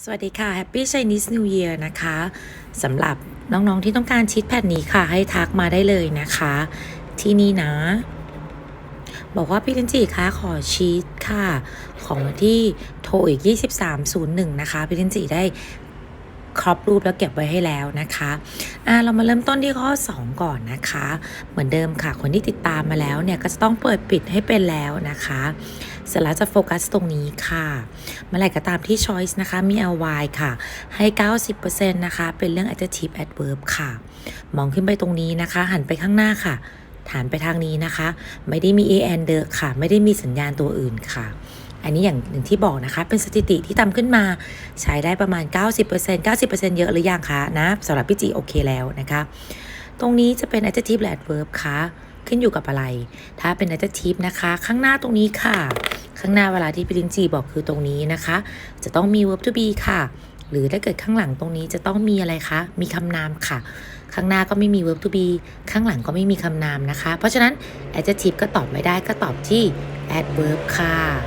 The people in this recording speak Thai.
สวัสดีค่ะ Happy Chinese New Year นะคะสำหรับน้องๆที่ต้องการชีทแพดนี้ค่ะ ให้ทักมาได้เลยนะคะ ที่นี่นะ บอกว่าพี่ลินจีคะขอชีทค่ะ ของวันที่โทรอีก 2301 นะคะ พี่ลินจีได้ครอบรูปแล้วเก็บไว้ให้แล้วนะคะอ่าเรามาเริ่มต้นที่ข้อ 2 ก่อนนะคะ เหมือนเดิมค่ะ คนที่ติดตามมาแล้วเนี่ยก็จะต้องเปิดปิดให้เป็นแล้วนะคะ เสร็จแล้วจะโฟกัสตรงนี้ค่ะ เมื่อไหร่ก็ตามที่ choice นะคะ มี ly ค่ะ ให้ 90%นะคะ เป็นเรื่อง adjective adverb ค่ะ มองขึ้นไปตรงนี้นะคะ หันไปข้างหน้าค่ะ ฐานไปทางนี้นะคะ ไม่ได้มี an เดอค่ะ ไม่ได้มีสัญญาณตัวอื่นค่ะ อันนี้อย่างอย่งที่บอกนะคะ เป็นสถิติที่ทำขึ้นมา ใช้ได้ประมาณ 90% 90%เยอะหรือยังคะนะสำหรับพี่จีโอเคแล้วนะคะ ตรงนี้จะเป็น adjective และ adverb ค่ะ ขึ้นอยู่กับอะไร ถ้าเป็น adjective นะคะ ข้างหน้าตรงนี้ค่ะ ข้างหน้าเวลาที่พิลินจีบอกคือตรงนี้นะคะ จะต้องมี verb to be ค่ะ หรือถ้าเกิดข้างหลังตรงนี้จะต้องมีอะไรคะ มีคำนามค่ะ ข้างหน้าก็ไม่มี verb to be ข้างหลังก็ไม่มีคำนามนะคะ เพราะฉะนั้น adjective ก็ตอบไม่ได้ก็ตอบที่ adverb ค่ะ